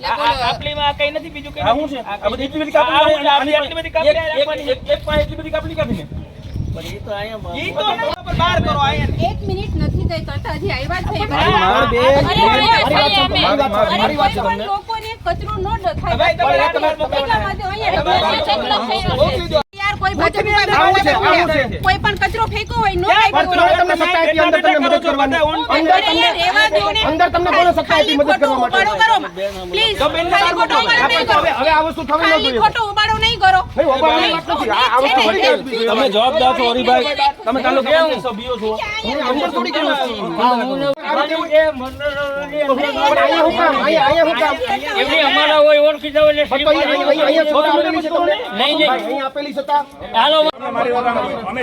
કાપલીમાં કઈ નથી બીજું કઈ શું છે? આ બધી એટલી બધી કાપલી આટલી બધી કાપલી રાખવાની. એક- પાસે એટલી બધી કાપલી. એક મિનિટ નથી થઈ કરતા હજી આવ્યા છે કોઈ લોકોને કચરો ન કોઈ નો. તમને સત્તા આપી અંદર તમને મદદ કરવાની અંદર તમને રહેવા દો ને. અંદર તમને કોને સત્તા આપી મદદ કરવા માટે? નહીં હવે આ વસ્તુ થવી ન જોઈએ. નહીં કરો. તમે જવાબદાર છો હરિભાઈ તમે તાલુકા કેવું? સભ્યો છો. હું અંદર થોડી કામ? અમે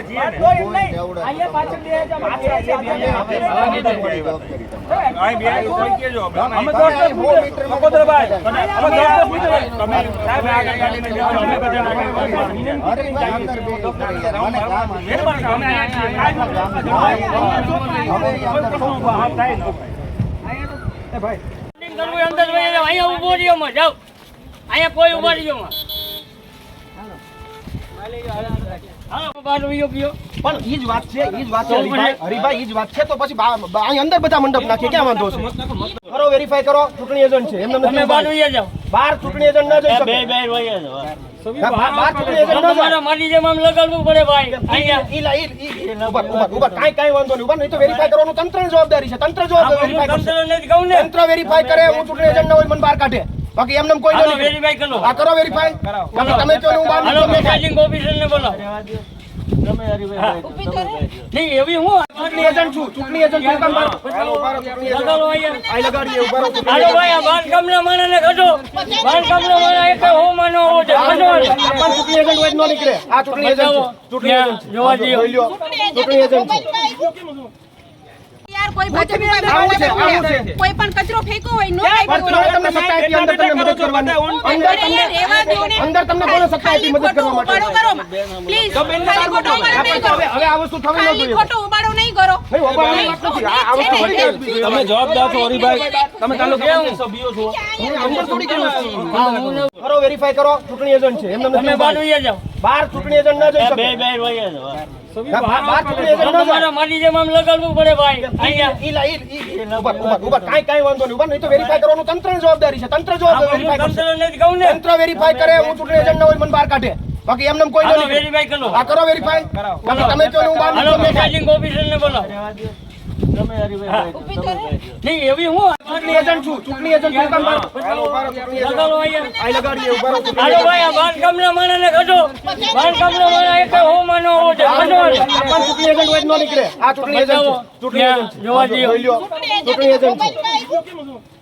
અમે તમે અહીંયા ઊભો રહ્યો માં જાઓ અહીંયા કોઈ ઊભા રહ્યો માં હાલો બહાર વહી ગયો પણ ઈ જ વાત છે ઈ જ વાત છે. હરીભાઈ હરીભાઈ ઈ જ વાત છે. તો પછી અહીં અંદર બધા મંડપ નાખીએ ક્યાં વાંધો છે? કરો વેરીફાઈ કરો ચૂંટણી એજન્ટ છે એમને તમે જાઓ. બાર ચૂંટણી એજન્ટ ના જઈ શકે. બે બે બા- બાર ચૂંટણી એજન્ટ ના મારા મારી જેમ આમ લગાડવું પડે ભાઈ. અહીંયા. ઈ લા- ઈ- ઈ- ઈ- ઉભા- ઉભા- ઊભા. કાંઈ કાંઈ વાંધો નહીં ઊભા. નહીં તો વેરીફાઈ કરવાનું તંત્ર જવાબદારી છે. તંત્ર જવાબ વેરીફાઈ કરશે તંત્ર નથી કહું ને. તંત્ર વેરીફાઈ કરે હું ચૂંટણી એજન્ટ ના હોય મને બહાર કાઢે. બાકી એમને કોઈ નહીં વેરીફાઈ કરો. આ કરો વેરીફાઈ તમે કહો હું બહાર હાલો મેસેજિંગ ઓફિસર ને બોલો ઊભી તો નહીં એવી હું ચૂંટણી એજન્ટ છું ચૂંટણી એજન્ટ છું કામ. લગાડો અહીંયા લગાડીએ ઊભા હાલો ભાઈ આ બાંધકામના માણસને કાઢો બાંધકામના માણસ એક હો માનો હોવો છે કાઢો આ ચૂંટણી એજન્ટ હોય ન નીકળે આ ચૂંટણી એજન્ટ ચૂંટણી એજન્ટ જોવા દો. ચૂંટણી એજન્ટ છે યાર, કોઈ ભજન કોઈ છે. છે. પણ કચરો ફેંકો હોય નો. તમને સત્તા આપી અંદર તમને મદદ કરવાની. અંદર તમને રહેવા દો ને. અંદર તમને કોને સત્તા આપી મદદ કરવા માટે? કરો પ્લીઝ Please, ખાલી ખોટો ઉબાડો નહીં કરો. હવે હવે આ વસ્તુ થવી ન જોઈએ ખોટો ઉબાડો નહીં કરો. નહીં ઉબાડો નથી. આ વસ્તુ. તમે જવાબદાર છો હરીભાઈ. તમે તાલુકા સભ્યો છો? હું અંદર થોડી કરું. છું? કરો વેરીફાઈ કરો ચૂંટણી એજન્ટ છે. એમને તમે બહાર જાઓ. બાર ચૂંટણી એજન્ટ ના જઈ શકે. બે જાઓ બા- ચૂંટણી મારી જેમ આમ લગાડવું પડે ભાઈ. કાંઈ કાંઈ વાંધો નહીં ઊભા નહીં તો વેરીફાઈ કરવાનું તંત્ર જવાબદારી છે તંત્ર જવાબ હું વેરીફાઈ કરશે. તંત્ર નથી કહું ને. તંત્ર વેરીફાઈ કરે હું ચૂંટણી એજન્ટ હોય મને બહાર કાઢે. બાકી એમને કોઈ વેરીફાઈ કરો. આ કરો વેરીફાઈ તમે હું બહાર. મેસેજિંગ ઓફિસર ને બોલો. ઊભી તો નહીં એવી હું ચૂંટણી એજન્ટ છું. ચૂંટણી એજન્ટ છું કામ. લગાડો અહીંયા. લગાડીએ ઊભા હાલો ભાઈ આ બાંધકામના માણસને કાઢો બાંધકામના માણસ એક હો માનો હોવો છે કાઢો આ ચૂંટણી એજન્ટ હોય ન નીકળે. આ ચૂંટણી એજન્ટ ચૂંટણી એજન્ટ જોવા જઈએ ચૂંટણી એજન્ટ